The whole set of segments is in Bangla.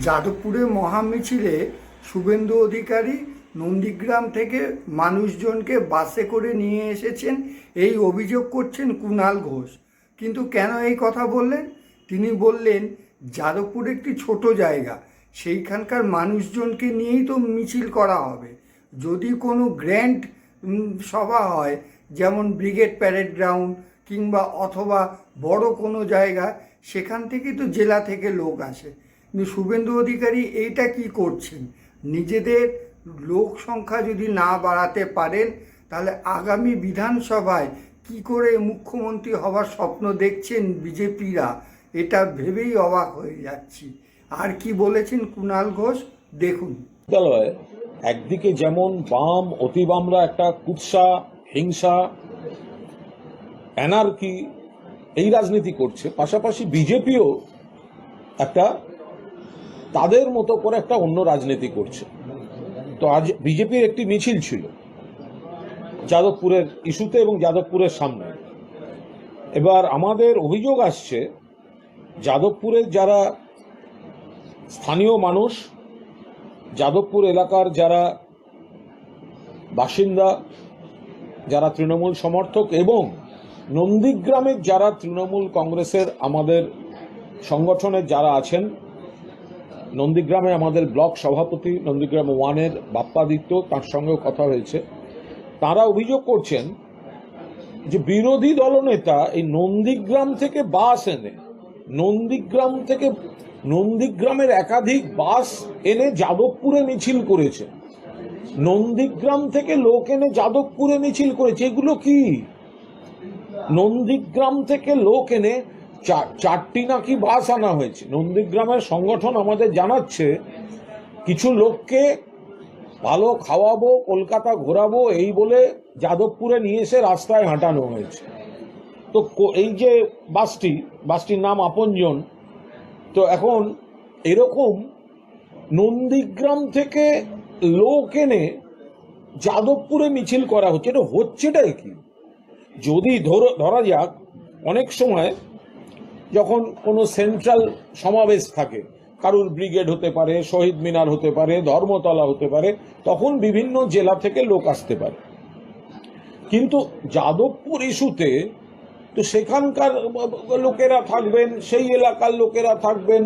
যাদবপুরে মহামিছিলে শুভেন্দু অধিকারী নন্দীগ্রাম থেকে মানুষজনকে বাসে করে নিয়ে এসেছেন। এই অভিযোগ করছেন কুণাল ঘোষ। কিন্তু কেন এই কথা বললেন? তিনি বললেন, যাদবপুর একটি ছোট জায়গা। সেইখানকার মানুষজনকে নিয়েই তো মিছিল করা হবে। যদি কোনো গ্র্যান্ড সভা হয়, যেমন ব্রিগেড প্যারেড গ্রাউন্ড কিংবা অথবা বড় কোনো জায়গা, সেখান থেকেই তো জেলা থেকে লোক আসে। কিন্তু শুভেন্দু অধিকারী এইটা কি করছেন? নিজেদের লোক সংখ্যা যদি না বাড়াতে পারেন, তাহলে আগামী বিধানসভায় কি করে মুখ্যমন্ত্রী হওয়ার স্বপ্ন দেখছেন বিজেপিরা? এটা ভেবেই অবাক হয়ে যাচ্ছি। আর কি বলেছেন কুণাল ঘোষ? দেখুন। বিদ্যালয়ে একদিকে যেমন বাম, অতিবামরা একটা কুৎসা, হিংসা অ্যানার্কি এই রাজনীতি করছে, পাশাপাশি বিজেপিও একটা তাদের মতো করে একটা অন্য রাজনীতি করছে। তো আজ বিজেপির একটি মিছিল ছিল, যাদবপুরের ইস্যুতে এবং যাদবপুরের সামনে। এবার আমাদের অভিযোগ আসছে যাদবপুরের যারা স্থানীয় মানুষ, যাদবপুর এলাকার যারা বাসিন্দা, যারা তৃণমূল সমর্থক এবং নন্দীগ্রামের যারা তৃণমূল কংগ্রেসের আমাদের সংগঠনের যারা আছেন নন্দীগ্রামে আমাদের ব্লক সভাপতি, নন্দীগ্রাম ওয়ানের বাপ্পাদিত্য তার সঙ্গেও কথা হয়েছে। তারা অভিযোগ করছেন যে বিরোধী দলনেতা এই নন্দীগ্রাম থেকে বাস এনে, নন্দীগ্রাম থেকে নন্দীগ্রামের একাধিক বাস এনে যাদবপুরে মিছিল করেছে। নন্দীগ্রাম থেকে লোক এনে যাদবপুরে মিছিল করেছে। এগুলো কি? নন্দীগ্রাম থেকে লোক এনে চারটি নাকি বাস আনা হয়েছে। নন্দীগ্রামের সংগঠন আমাদের জানাচ্ছে, কিছু লোককে ভালো খাওয়াবো, কলকাতা ঘোরাবো, এই বলে যাদবপুরে নিয়ে এসে রাস্তায় হাঁটানো হয়েছে। তো এই যে বাসটি, বাসটির নাম আপনজন, তো এখন এরকম নন্দীগ্রাম থেকে লোক এনে যাদবপুরে মিছিল করা হচ্ছে, এটা হচ্ছেটাই কি? যদি ধরো- ধরা যাক, অনেক সময় যখন কোনো সেন্ট্রাল সমাবেশ থাকে, কারুর ব্রিগেড হতে পারে, শহীদ মিনার হতে পারে, ধর্মতলা হতে পারে, তখন বিভিন্ন জেলা থেকে লোক আসতে পারে। কিন্তু যাদবপুর ইস্যুতে তো সেখানকার লোকেরা থাকবেন, সেই এলাকার লোকেরা থাকবেন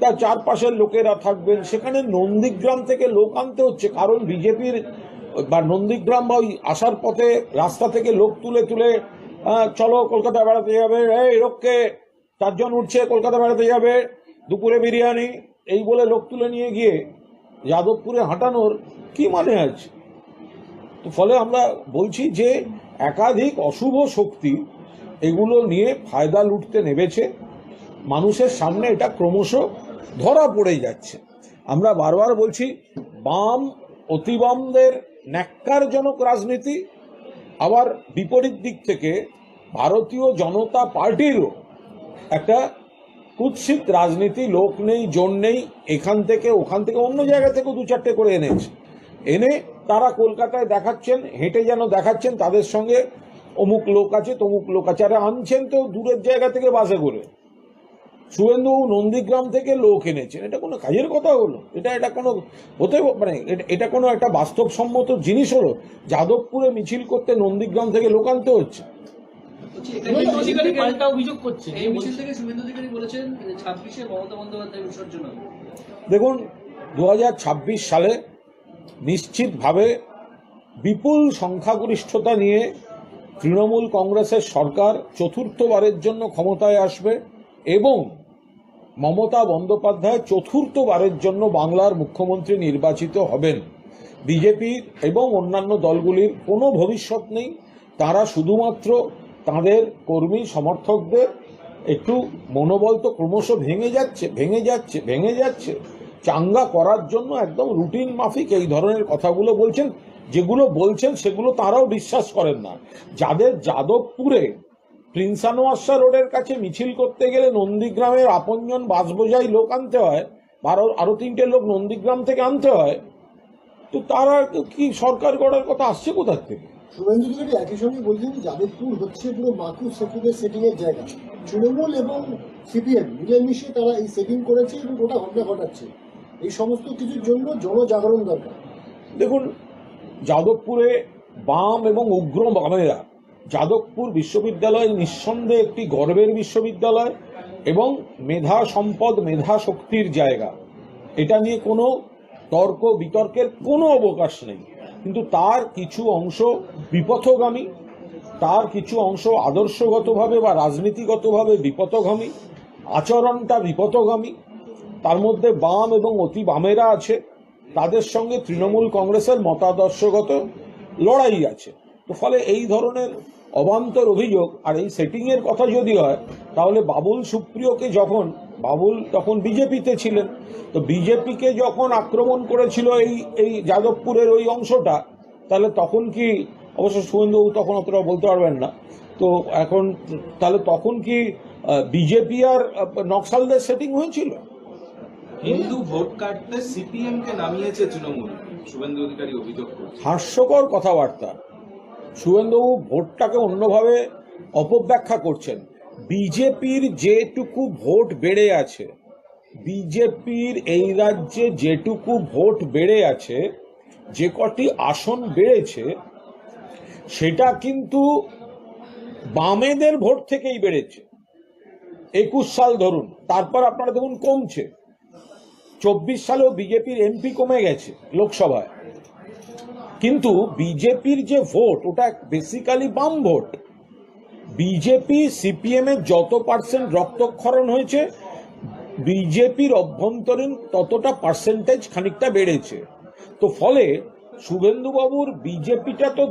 তার চারপাশের লোকেরা থাকবেন, সেখানে নন্দীগ্রাম থেকে লোক আনতে হচ্ছে। কারণ বিজেপির বা নন্দীগ্রাম বা ওই আসার পথে রাস্তা থেকে লোক তুলে তুলে চলো কলকাতা বেড়াতে যাবে, এই লোককে চারজন উঠছে, কলকাতা বেড়াতে যাবে, দুপুরে বিরিয়ানি, এই বলে লোক তুলে নিয়ে গিয়ে যাদবপুরে হাঁটানোর কি মানে আছে তো ফলে আমরা বলছি যে একাধিক অশুভ শক্তি এগুলো নিয়ে ফায়দা লুটতে নেমেছে। মানুষের সামনে এটা ক্রমশ ধরা পড়ে যাচ্ছে। আমরা বারবার বলছি, বাম অতিবামদের ন্যাক্কারজনক রাজনীতি, আবার বিপরীত দিক থেকে ভারতীয় জনতা পার্টিরও একটা কুৎসিত রাজনীতি, লোক নেই, জন নেই, এখান থেকে, ওখান থেকে অন্য জায়গা থেকে দু চারটে করে এনেছে। এনে তারা কলকাতায় দেখাচ্ছেন, হেঁটে যেন দেখাচ্ছেন, তাদের সঙ্গে অমুক লোক আছে, তমুক লোক আছে। আরে আনছেন তো দূরের জায়গা থেকে বাসে করে। শুভেন্দু নন্দীগ্রাম থেকে লোক এনেছেন। এটা কোনো কাজের কথা হলো? এটা এটা কোনো হতে মানে এটা- কোনো একটা বাস্তবসম্মত জিনিস হলো? যাদবপুরে মিছিল করতে নন্দীগ্রাম থেকে লোক আনতে হচ্ছে। পাল্টা অভিযোগ করছে এই মিছিল থেকে শুভেন্দু অধিকারী বলেছেন ছাব্বিশে মমতা বন্দ্যোপাধ্যায় বিসর্জন দেখুন দু হাজার ছাব্বিশ সালে নিশ্চিতভাবে বিপুল সংখ্যাগরিষ্ঠতা নিয়ে তৃণমূল কংগ্রেসের সরকার চতুর্থবারের জন্য ক্ষমতায় আসবে এবং মমতা বন্দ্যোপাধ্যায় চতুর্থবারের জন্য বাংলার মুখ্যমন্ত্রী নির্বাচিত হবেন। বিজেপির এবং অন্যান্য দলগুলির কোনো ভবিষ্যৎ নেই। তারা শুধুমাত্র তাদের কর্মী সমর্থকদের একটু মনোবল তো ক্রমশ ভেঙে যাচ্ছে ভেঙে যাচ্ছে ভেঙে যাচ্ছে। চাঙ্গা করার জন্য একদম রুটিন মাফিক এই ধরনের কথাগুলো বলছেন, যেগুলো বলছেন সেগুলো তারাও বিশ্বাস করেন না। যাদের যাদবপুরে প্রিন্সানোয়াসা রোডের কাছে মিছিল করতে গেলে নন্দীগ্রামের আপনজন বাসবোঝাই লোক আনতে হয় আরও আরও তিনটে লোক নন্দীগ্রাম থেকে আনতে হয়, তো তারা কি সরকার গড়ার কথা আসছে কোথার থেকে? শুভেন্দু অধিকারী একই সঙ্গে বলছেন যাদবপুর হচ্ছে পুরো মাকু সেতুদের সেটিং এর জায়গা। তৃণমূল এবং সিপিএম মিলেমিশে তারা এই সেটিং করেছে এবং গোটা ঘটনা ঘটাচ্ছে। এই সমস্ত কিছুর জন্য জনজাগরণ দরকার। দেখুন, যাদবপুরে বাম এবং উগ্র বামেরা, যাদবপুর বিশ্ববিদ্যালয় নিঃসন্দেহে একটি গর্বের বিশ্ববিদ্যালয় এবং মেধা সম্পদ, মেধা শক্তির জায়গা। এটা নিয়ে কোনো তর্ক বিতর্কের কোনো অবকাশ নেই। কিন্তু তার কিছু অংশ বিপথগামী, তার কিছু অংশ আদর্শগতভাবে বা রাজনীতিগতভাবে বিপথগামী, আচরণটা বিপথগামী, তার মধ্যে বাম এবং অতি বামেরা আছে, তাদের সঙ্গে তৃণমূল কংগ্রেসের মতাদর্শগত লড়াই আছে। তো ফলে এই ধরনের অবান্তর অভিযোগ আর এই সেটিং এর কথা যদি হয় তাহলে বাবুল সুপ্রিয়কে যখন বাবুল তখন বিজেপিতে ছিলেন তো বিজেপিকে যখন আক্রমণ করেছিল এই এই যাদবপুরের ওই অংশটা তাহলে তখন কি অবশ্য শুভেন্দুবাবু তখন অতটা বলতে পারবেন না তো এখন তাহলে তখন কি বিজেপি আর নকশালদের সেটিং হয়েছিল? হিন্দু ভোট কাটতে সিপিএম কে নামিয়েছে তৃণমূল শুভেন্দু অধিকারী অভিযোগ হাস্যকর কথাবার্তা। শুভেন্দুবাবু ভোটটাকে অন্যভাবে অপব্যাখ্যা করছেন। বিজেপির যেটুকু ভোট বেড়ে আছে, বিজেপির এই রাজ্যে যেটুকু ভোট বেড়ে আছে, যে কটি আসন বেড়েছে, সেটা কিন্তু বামেদের ভোট থেকেই বেড়েছে। একুশ সাল ধরুন, তারপর আপনারা দেখুন কমছে। চব্বিশ সালেও বিজেপির এমপি কমে গেছে লোকসভায়। কিন্তু বিজেপির যে ভোট, ওটা বেসিক্যালি বাম ভোট। বিজেপি সিপিএম এর যত পার্সেন্ট রক্তক্ষরণ হয়েছে, বিজেপির অভ্যন্তরীণ ততটা পার্সেন্টেজ খানিকটা বেড়েছে। তো ফলে শুভেন্দুবাবুর বিজেপিটা তো